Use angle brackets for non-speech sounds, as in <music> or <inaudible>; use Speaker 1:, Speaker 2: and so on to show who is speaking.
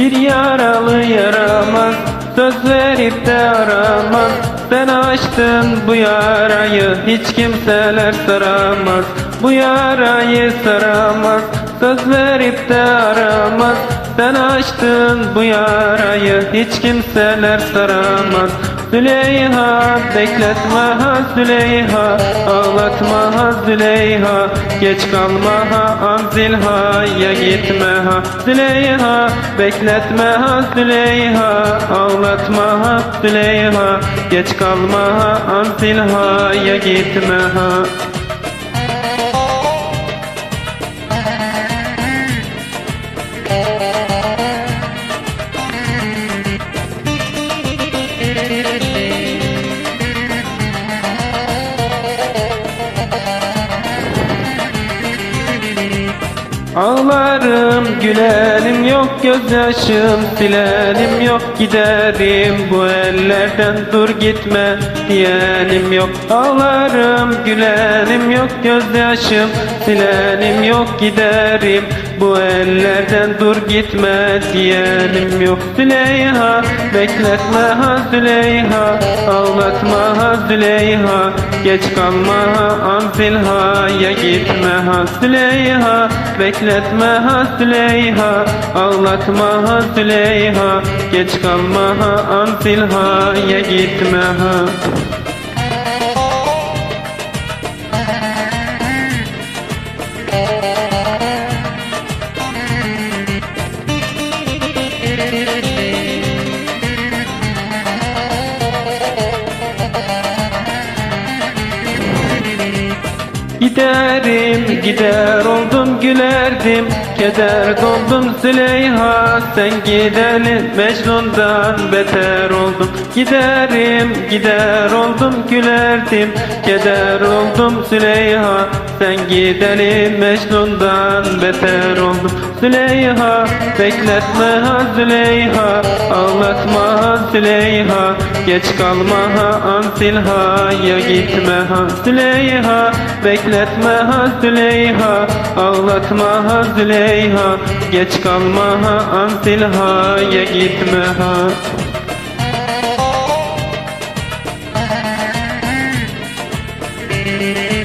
Speaker 1: Bir yaralı yaramaz Söz verip de aramaz Sen açtın bu yarayı Hiç kimseler saramaz. Bu yarayı saramaz Söz verip de aramaz Sen açtın bu yarayı Hiç kimseler saramaz Züleyha bekletme ha Züleyha Ağlatma ha Züleyha Geç kalma ha Anzilha Ya gitme ha Züleyha Bekletme ha Züleyha Ağlatma ha Züleyha Geç kalma ha Anzilha Ya gitme ha Ağlarım gülerim yok gözyaşım silerim yok giderim bu ellerden dur gitme diyenim yok. Ağlarım gülerim yok gözyaşım silerim yok giderim. Bu ellerden dur gitme diyenim yok Züleyha. Bekletme ha Züleyha ağlatma ha Züleyha. Geç kalma ha Anzilha ya gitme ha Züleyha. Bekletme ha Züleyha ağlatma ha Züleyha. Geç kalma ha Anzilha ya gitme ha Giderim gider oldum gülerdim. Keder doldum Züleyha Sen gideli Mecnun'dan beter oldum. Giderim gider oldum gülerdim. Keder oldum Züleyha Sen gideli Mecnun'dan beter oldum. Züleyha bekletme ha Züleyha. Ağlatma ha Züleyha. Geç kalma ha Ansilha Ya gitme ha Züleyha Etme ha Züleyha Ağlatma ha Züleyha Geç kalma ha Antilha'ya gitme ha. Müzik <laughs>